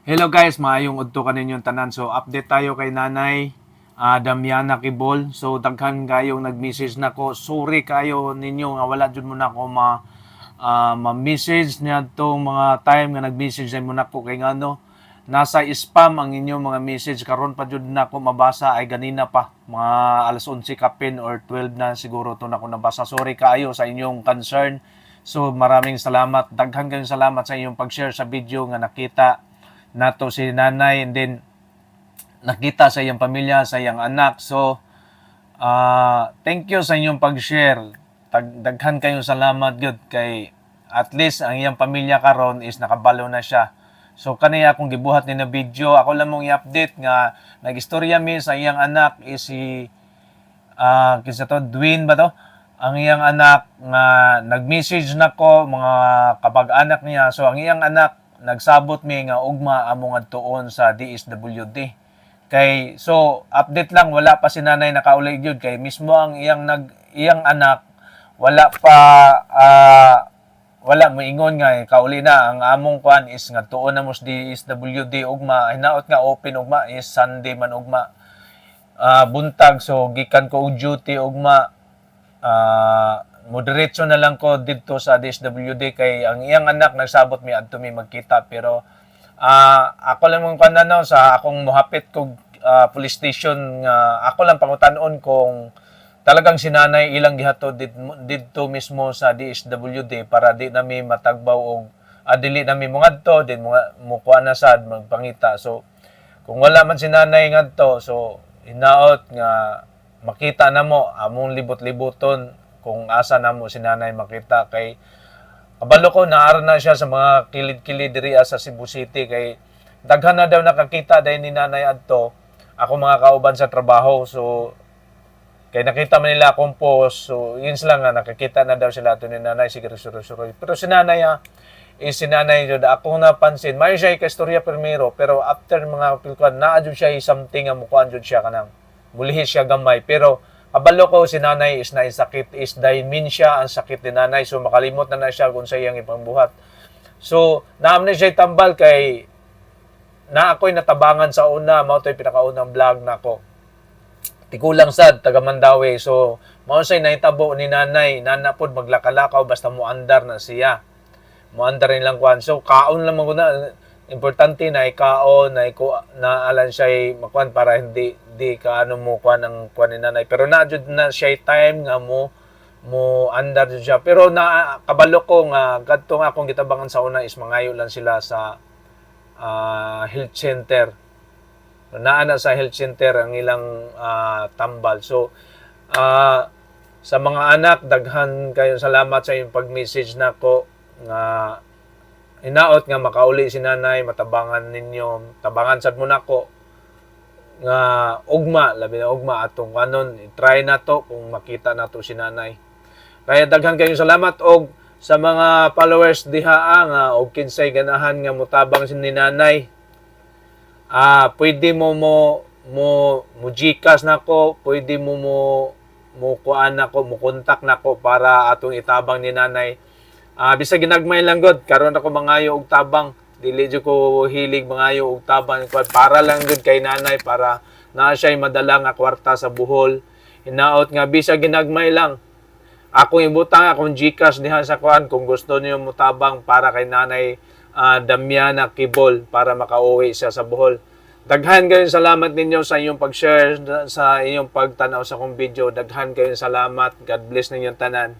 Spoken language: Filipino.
Hello guys, maayong udto kaninyong tanan. So update tayo kay Nanay ah, Damiana Kibol. So daghan kayong nag-message nako. Sorry kayo ninyo nga wala jud mo na ako ma ah, ma-message niya tong mga time nga nag-message mo nako kay ngano nasa spam ang inyong mga message karon pa jud na ako mabasa ay ganina pa mga alas 11 kapin or 12 na siguro to na ako nabasa. Sorry kayo sa inyong concern. So maraming salamat. Daghan kayong salamat sa inyong pag-share sa video nga nakita nato si nanay and then nakita sa iyang pamilya, sa iyang anak. So, ah thank you sa inyong pag-share. Tag- Daghan kayong salamat gyud kay at least ang iyang pamilya karon is nakabalo na siya. So kaniya akong gibuhat ni na video, ako lang mong i-update nga nagistorya mi sa iyang anak is si ah kinsa to Dwayne ba to? Ang iyang anak nga nag-message na ko mga kapag-anak niya. So ang iyang anak nagsabot mi nga ugma among adtuon sa DSWD. Kay so update lang wala pa si nanay nakauli gyud. Kay mismo ang iyang nag iyang anak wala pa ah, wala mo ingon nga eh, kauli na. Ang among kwan is nga tuon na mo sa DSWD ugma. Hinaot nga open ugma is Sunday man ugma. Ah, buntag so gikan ko og duty ugma. Ah moderate na lang ko dito sa DSWD kay ang iyang anak nagsabot mi adto mi magkita pero ah ako lang mong kanano sa akong mohapit kog ah, police station nga ako lang pangutanon kung talagang sinanay ilang gihato did, didto mismo sa DSWD para di nami matagbaw og ah, dili nami mongadto din mukuha na sad magpangita. So kung wala man si nanay ngadto so hinaot nga makita na mo among libot-libuton kung asa na mo si nanay makita kay kabalo ko naara na siya sa mga kilid-kilid diri sa Cebu City. Kay daghan na daw nakakita dahil ni nanay adto. Ako mga kauban sa trabaho so kay nakita man nila akong post so yun sila nga nakakita na daw sila to ni nanay. Sige suroy pero si nanay ah, is si nanay jud ako napansin may siya ikastorya primero pero after mga pilkuan naa jud siya something nga mukuan jud siya kanang mulihis siya gamay. Pero kabalo ko si nanay is na sakit is dementia ang sakit ni nanay. So makalimot na na siya kung sa iyang ipangbuhat so naam na siya tambal kay na ako'y natabangan sa una. Mao to'y pinakaunang vlog nako tikulang sad taga Mandawi. So mao say nahitabo ni nanay. Nana pod maglakalakaw basta mo andar na siya. Mo andar nilang kwan so kaon lang mo na importante na ikaon na iko na alan siya makuan para hindi di ka ano mo kwan ang kwan ni nanay. Pero na jud na siya time nga mo mo andar jud siya. Pero na kabalo ko nga kadto nga akong gitabangan sa una is mangayo lang sila sa ah, health center. Naana sa health center ang ilang ah, tambal. So, ah, sa mga anak, daghan kayo salamat sa inyong pag-message na ko nga inaot nga makauli si nanay, matabangan ninyo, tabangan sad mo na ko nga ugma, labi na ugma atong kanon, try na to kung makita na to si nanay. Kaya daghan kayo salamat og sa mga followers diha ah, nga og kinsay ganahan nga mutabang si nanay. Ah pwede mo mo mo mo Gcash nako pwede mo mo mo kuan nako mo kontak nako para atong itabang ni nanay ah bisag ginagmay lang god karon ako mangayo og tabang dili jud ko hilig mangayo og tabang para lang gud kay nanay para na siya madala nga kwarta sa buhol hinaot nga bisag ginagmay lang akong ibutang akong Gcash diha sa kuan kung gusto niyo mo tabang para kay nanay ah, Damiana Kibol para makauwi siya sa Bohol. Daghan kayong salamat ninyo sa inyong pag-share, sa inyong pagtanaw sa akong video. Daghan kayong salamat. God bless ninyong tanan.